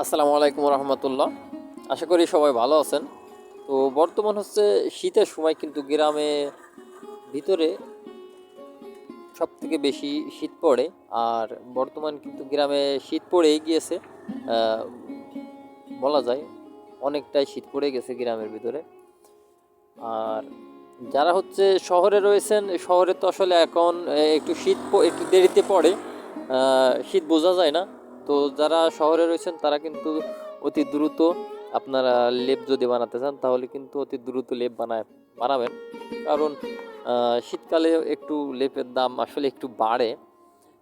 আসসালামু আলাইকুম রহমতুল্লাহ। আশা করি সবাই ভালো আছেন। তো বর্তমান হচ্ছে শীতের সময় কিন্তু গ্রামে ভিতরে সব থেকে বেশি শীত পড়ে। আর বর্তমান কিন্তু গ্রামে শীত পড়েই গিয়েছে। বলা যায় অনেকটাই শীত পড়ে গেছে গ্রামের ভিতরে। আর যারা হচ্ছে শহরে রয়েছেন, শহরে তো আসলে এখন একটু শীত একটু দেরিতে পড়ে। শীত বোঝা যায় না। তো যারা শহরে রয়েছেন, তারা কিন্তু অতি দ্রুত আপনারা লেপ যদি বানাতে চান, তাহলে কিন্তু অতি দ্রুত লেপ বানায়, বানাবেন। কারণ শীতকালে একটু লেপের দাম আসলে একটু বাড়ে।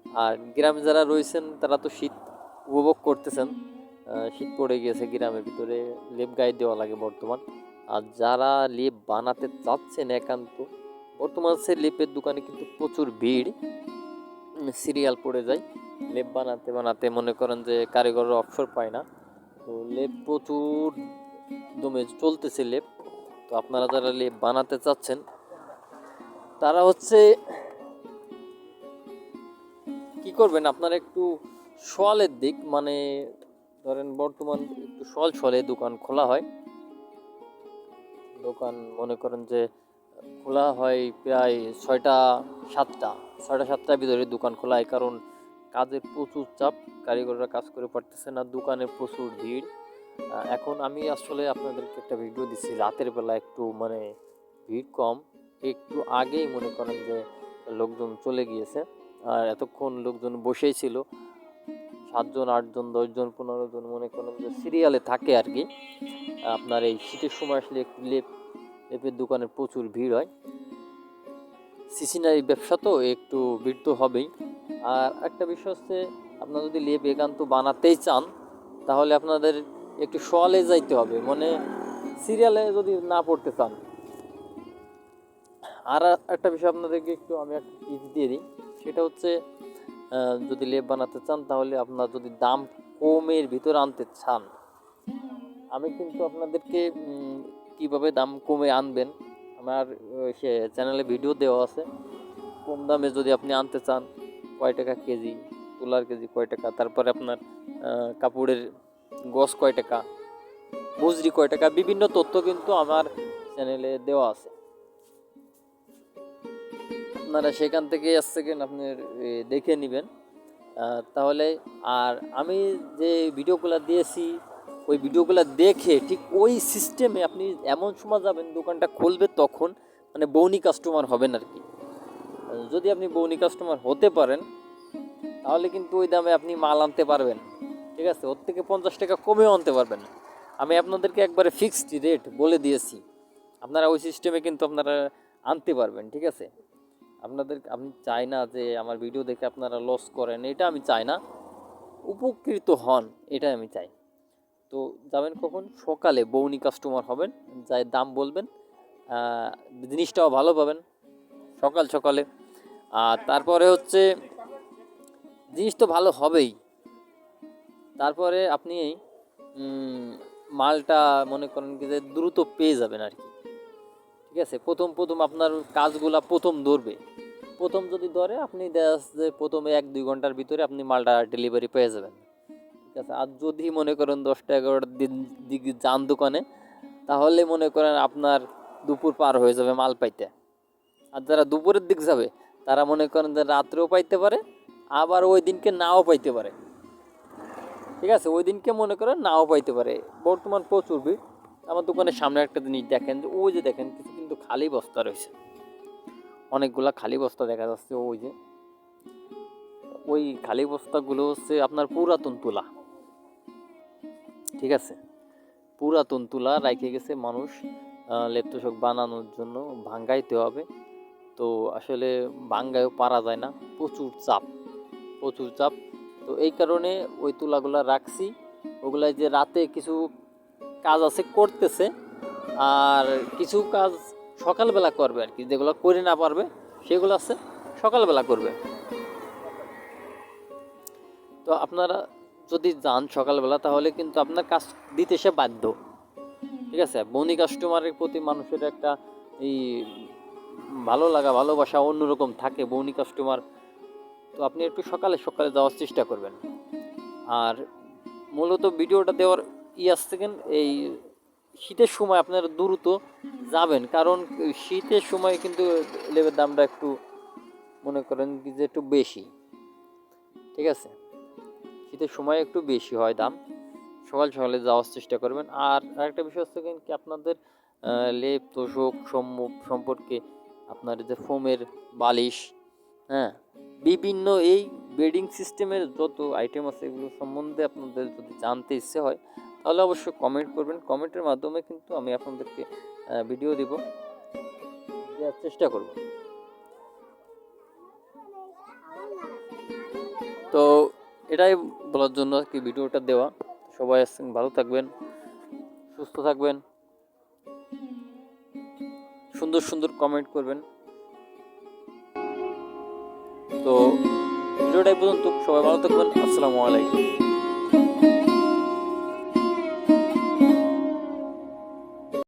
আর গ্রামে যারা রয়েছেন, তারা তো শীত উপভোগ করতেছেন। শীত পড়ে গিয়েছে গ্রামের ভিতরে, লেপ গায়ে দেওয়া লাগে বর্তমান। আর যারা লেপ বানাতে চাচ্ছেন একান্ত, বর্তমান সে লেপের দোকানে কিন্তু প্রচুর ভিড়। সিরিয়াল পড়ে যায় লেপ বানাতে বানাতে মনে করেন যে কারিগররা অবসর পায় না। তো লেপ প্রচুর দমে চলতেছে লেপ। তো আপনারা যারা লেপ বানাতে চাচ্ছেন, তারা হচ্ছে কি করবেন? আপনারা একটু সোয়ালের দিক মানে ধরেন বর্তমান একটু সোয়াল সোয়ালে দোকান খোলা হয়। দোকান মনে করেন যে খোলা হয় প্রায় ছয়টা, সাতটা, ছয়টা, সাতটার ভিতরে দোকান খোলা হয়। কারণ কাজের প্রচুর চাপ, কারিগররা কাজ করে পারতেছে না, দোকানে প্রচুর ভিড়। এখন আমি আসলে আপনাদেরকে একটা ভিডিও দিচ্ছি রাতের বেলা একটু মানে ভিড় কম। একটু আগেই মনে করেন যে লোকজন চলে গিয়েছে, আর এতক্ষণ লোকজন বসেই ছিল। সাতজন, আটজন, দশজন, পনেরো জন মনে করেন যে সিরিয়ালে থাকে আর কি। আপনার এই শীতের সময় আসলে একটু লেপ লেপের দোকানে প্রচুর ভিড় হয়। সিসিনারি ব্যবসা তো একটু ভিড় তো হবেই। আর একটা বিষয় হচ্ছে, আপনারা যদি লেপ একান্ত বানাতেই চান, তাহলে আপনাদের একটু সোয়ালে যাইতে হবে। মানে সিরিয়ালে যদি না পড়তে চান। আর একটা বিষয় আপনাদেরকে একটু আমি একটা টিপস দিয়ে দিই। সেটা হচ্ছে যদি লেপ বানাতে চান, তাহলে আপনার যদি দাম কমের ভিতরে আনতে চান, আমি কিন্তু আপনাদেরকে কীভাবে দাম কমে আনবেন? আমার সে চ্যানেলে ভিডিও দেওয়া আছে। কম দামে যদি আপনি আনতে চান, কয় টাকা কেজি, তুলার কেজি কয় টাকা? তারপরে আপনার কাপড়ের গজ কয় টাকা? মজুরি কয় টাকা? বিভিন্ন তথ্য কিন্তু আমার চ্যানেলে দেওয়া আছে। আপনারা সেখান থেকে আসছে কেন আপনি দেখে নেবেন। তাহলে, আর আমি যে ভিডিওগুলো দিয়েছি ওই ভিডিওগুলো দেখে ঠিক ওই সিস্টেমে আপনি এমন সময় যাবেন, দোকানটা খুলবে তখন মানে বৌনি কাস্টমার হবেন আর কি। যদি আপনি বৌনি কাস্টমার হতে পারেন, তাহলে কিন্তু ওই দামে আপনি মাল আনতে পারবেন। ঠিক আছে? ওর থেকে পঞ্চাশ টাকা কমেও আনতে পারবেন। আমি আপনাদেরকে একবারে ফিক্সড রেট বলে দিয়েছি। আপনারা ওই সিস্টেমে কিন্তু আপনারা আনতে পারবেন, ঠিক আছে? আপনাদের, আমি চাই না যে আমার ভিডিও দেখে আপনারা লস করেন, এটা আমি চাই না। উপকৃত হন এটা আমি চাই। তো যাবেন কখন? সকালে বৌনি কাস্টমার হবেন, যাই দাম বলবেন জিনিসটাও ভালো পাবেন, সকাল সকালে। আর তারপরে হচ্ছে, জিনিস তো ভালো হবেই। তারপরে আপনি মালটা মনে করেন কি যে দ্রুত পেয়ে যাবেন আর কি। ঠিক আছে? প্রথম প্রথম আপনার কাজগুলা প্রথম ধরবে। প্রথম যদি ধরে, আপনি দেখা যাচ্ছে যে প্রথমে এক, দুই ঘণ্টার ভিতরে আপনি মালটা ডেলিভারি পেয়ে যাবেন। আছে। আর যদি মনে করেন দশটা এগারোটার দিন দিকে যান দোকানে, তাহলে মনে করেন আপনার দুপুর পার হয়ে যাবে মাল পাইতে। আর যারা দুপুরের দিক যাবে, তারা মনে করেন যে রাত্রেও পাইতে পারে, আবার ওই দিনকে নাও পাইতে পারে। ঠিক আছে? ওই দিনকে মনে করেন নাও পাইতে পারে। বর্তমান প্রচুর ভিড়। আমার দোকানের সামনে একটা জিনিস দেখেন যে, ওই যে দেখেন কিছু কিন্তু খালি বস্তা রয়েছে। অনেকগুলা খালি বস্তা দেখা যাচ্ছে ওই যে। ওই খালি বস্তাগুলো হচ্ছে আপনার পুরাতন তুলা। ঠিক আছে? পুরাতন তুলা রাখে গেছে মানুষ লেপ্তশক বানানোর জন্য ভাঙ্গাইতে হবে। তো আসলে ভাঙ্গায়ও পারা যায় না, প্রচুর চাপ প্রচুর চাপ। তো এই কারণে ওই তুলাগুলা রাখছি। ওগুলা যে রাতে কিছু কাজ আছে করতেছে, আর কিছু কাজ সকালবেলা করবে আর কি, যেগুলো করে না পারবে, সেগুলো আছে, সকালবেলা করবে। তো আপনারা যদি যান সকালবেলা, তাহলে কিন্তু আপনার কাজ দিতে সে বাধ্য। ঠিক আছে? বনি কাস্টমারের প্রতি মানুষের একটা এই ভালো লাগা, ভালোবাসা অন্যরকম থাকে বনি কাস্টমার। তো আপনি একটু সকালে সকালে যাওয়ার চেষ্টা করবেন। আর মূলত ভিডিওটা দেওয়ার ই আসছে কেন? এই শীতের সময় আপনারা দ্রুত যাবেন। কারণ শীতের সময় কিন্তু লেবের দামটা একটু মনে করেন যে একটু বেশি। ঠিক আছে? শীতের সময় একটু বেশি হয় দাম। সকাল সকালে যাওয়ার চেষ্টা করবেন। আর আরেকটা বিষয় হচ্ছে কি আপনাদের লেপ, তোষক সম্মুখ সম্পর্কে আপনার যে ফোমের বালিশ হ্যাঁ বিভিন্ন এই বেডিং সিস্টেমের যত আইটেম আছে এগুলো সম্বন্ধে আপনাদের যদি জানতে ইচ্ছে হয়, তাহলে অবশ্যই কমেন্ট করবেন। কমেন্টের মাধ্যমে কিন্তু আমি আপনাদেরকে ভিডিও দিব। দেওয়ার চেষ্টা করব। তো এটাই বলার জন্য আর কি ভিডিওটা দেওয়া। সবাই ভালো থাকবেন, সুস্থ থাকবেন। সুন্দর সুন্দর কমেন্ট করবেন। তো ভিডিওটাই পর্যন্ত, সবাই ভালো থাকবেন। আসসালামু আলাইকুম।